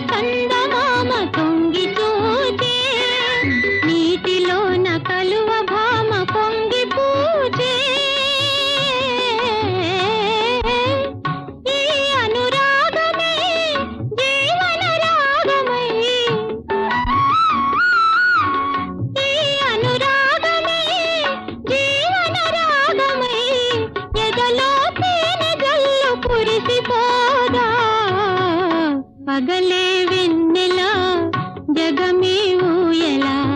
చందమామ తొంగి చూచే నీటిలోన కలువ భామ పొంగి పూచే. ఈ అనురాగమే జీవన రాగమై. ఈ అనురాగమే జీవన రాగమై. ఎదలో తేనె జల్లు పగలే వెన్నెల జగమే ఊయలా.